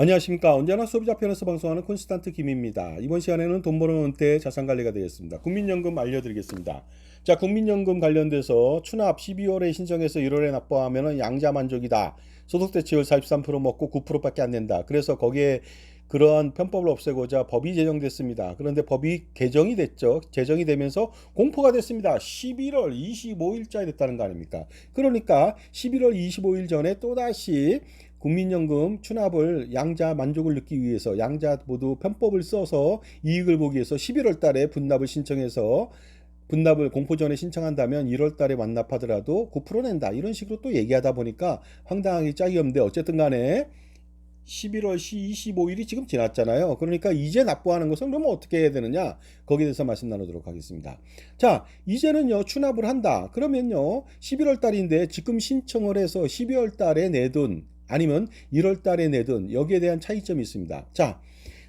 안녕하십니까. 언제나 소비자 편에서 방송하는 콘스탄트 김입니다. 이번 시간에는 돈 버는 은퇴 자산 관리가 되겠습니다. 국민연금 알려드리겠습니다. 자, 국민연금 관련돼서 추납 12월에 신청해서 1월에 납부하면 양자 만족이다. 소득 대체율 43% 먹고 9%밖에 안 된다. 그래서 거기에 그러한 편법을 없애고자 법이 제정됐습니다. 그런데 법이 개정이 됐죠. 제정이 되면서 공포가 됐습니다. 11월 25일자에 됐다는 거 아닙니까? 그러니까 11월 25일 전에 또다시 국민연금 추납을 양자 만족을 넣기 위해서 양자 모두 편법을 써서 이익을 보기 위해서 11월 달에 분납을 신청해서 분납을 공포 전에 신청한다면 1월 달에 완납하더라도 9% 낸다. 이런 식으로 또 얘기하다 보니까 황당하기 짝이 없는데 어쨌든 간에 11월 25일이 지금 지났잖아요. 그러니까 이제 납부하는 것은 그러면 어떻게 해야 되느냐? 거기에 대해서 말씀 나누도록 하겠습니다. 자, 이제는요, 추납을 한다. 그러면요, 11월 달인데 지금 신청을 해서 12월 달에 내돈 아니면 1월 달에 내돈 여기에 대한 차이점이 있습니다. 자,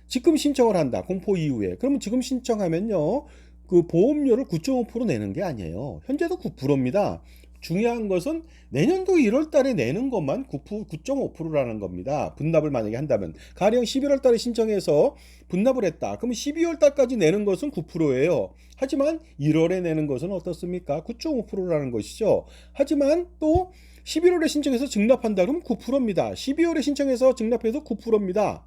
지금 신청을 한다. 공포 이후에. 그러면 지금 신청하면요. 그 보험료를 9.5% 내는 게 아니에요. 현재도 9%입니다. 중요한 것은 내년도 1월 달에 내는 것만 9.5%라는 겁니다. 분납을 만약에 한다면. 가령 11월 달에 신청해서 분납을 했다. 그러면 12월 달까지 내는 것은 9%예요. 하지만 1월에 내는 것은 어떻습니까? 9.5%라는 것이죠. 하지만 또 11월에 신청해서 증납한다 그러면 9%입니다. 12월에 신청해서 증납해도 9%입니다.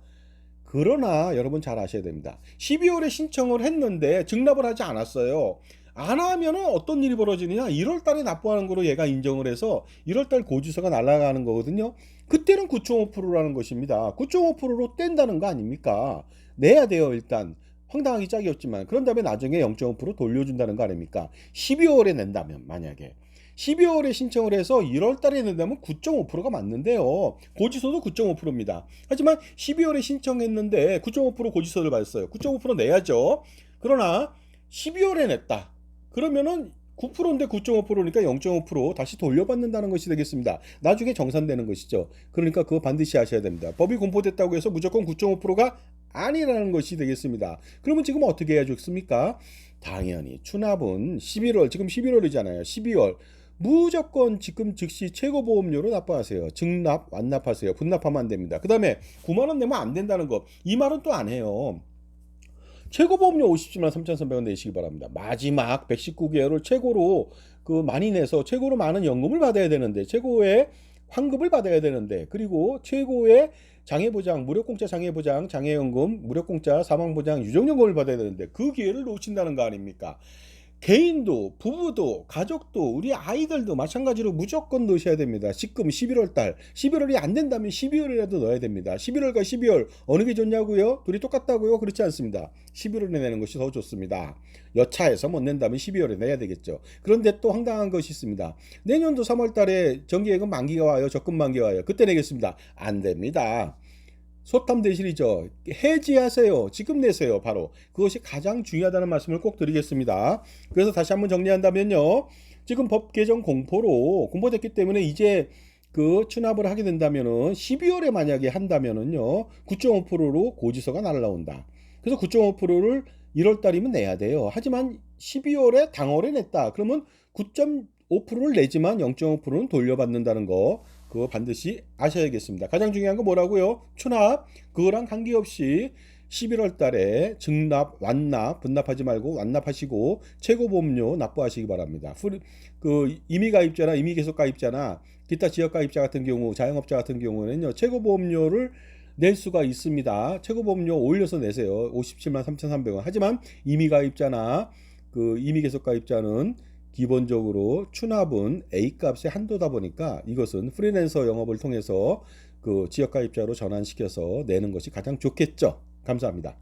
그러나 여러분 잘 아셔야 됩니다. 12월에 신청을 했는데 증납을 하지 않았어요. 안 하면 어떤 일이 벌어지느냐? 1월 달에 납부하는 거로 얘가 인정을 해서 1월 달 고지서가 날아가는 거거든요. 그때는 9.5%라는 것입니다. 9.5%로 뗀다는 거 아닙니까? 내야 돼요, 일단. 황당하기 짝이 없지만 그런 다음에 나중에 0.5% 돌려준다는 거 아닙니까? 12월에 낸다면 만약에 12월에 신청을 해서 1월 달에 낸다면 9.5%가 맞는데요. 고지서도 9.5%입니다. 하지만 12월에 신청했는데 9.5% 고지서를 받았어요. 9.5% 내야죠. 그러나 12월에 냈다. 그러면은 9%인데 9.5%니까 0.5% 다시 돌려받는다는 것이 되겠습니다. 나중에 정산되는 것이죠. 그러니까 그거 반드시 하셔야 됩니다. 법이 공포됐다고 해서 무조건 9.5%가 아니라는 것이 되겠습니다. 그러면 지금 어떻게 해야 좋습니까? 당연히 추납은 11월 지금 11월이잖아요. 12월 무조건 지금 즉시 최고보험료로 납부하세요. 증납, 완납하세요. 분납하면 안 됩니다. 그 다음에 9만원 내면 안 된다는 거. 이 말은 또 안 해요. 최고보험료 57만 3,300원 내시기 바랍니다. 마지막 119개월을 최고로 그 많이 내서 최고로 많은 연금을 받아야 되는데 최고의 환급을 받아야 되는데 그리고 최고의 장애보장, 무료공짜 장애보장, 장애연금, 무료공짜 사망보장, 유정연금을 받아야 되는데 그 기회를 놓친다는 거 아닙니까? 개인도 부부도 가족도 우리 아이들도 마찬가지로 무조건 넣으셔야 됩니다. 지금 11월 달 11월이 안 된다면 12월이라도 넣어야 됩니다. 11월과 12월 어느 게 좋냐고요? 둘이 똑같다고요? 그렇지 않습니다. 11월에 내는 것이 더 좋습니다. 여차해서 못 낸다면 12월에 내야 되겠죠. 그런데 또 황당한 것이 있습니다. 내년도 3월 달에 정기예금 만기가 와요. 적금 만기 와요. 그때 내겠습니다. 안 됩니다. 소탐 대실이죠. 해지하세요. 지금 내세요. 바로. 그것이 가장 중요하다는 말씀을 꼭 드리겠습니다. 그래서 다시 한번 정리한다면요. 지금 법 개정 공포로 공포됐기 때문에 이제 그 추납을 하게 된다면은 12월에 만약에 한다면은요. 9.5%로 고지서가 날라온다. 그래서 9.5%를 1월 달이면 내야 돼요. 하지만 12월에 당월에 냈다. 그러면 9.5%를 내지만 0.5%는 돌려받는다는 거 그거 반드시 아셔야겠습니다. 가장 중요한 건 뭐라고요? 추납 그거랑 관계없이 11월 달에 증납, 완납, 분납하지 말고 완납하시고 최고보험료 납부하시기 바랍니다. 그 임의 가입자나 임의 계속 가입자나 기타 지역 가입자 같은 경우 자영업자 같은 경우는요. 최고보험료를 낼 수가 있습니다. 최고보험료 올려서 내세요. 57만 3,300원. 하지만 임의 가입자나 그 임의 계속 가입자는 기본적으로 추납은 A값의 한도다 보니까 이것은 프리랜서 영업을 통해서 그 지역 가입자로 전환시켜서 내는 것이 가장 좋겠죠. 감사합니다.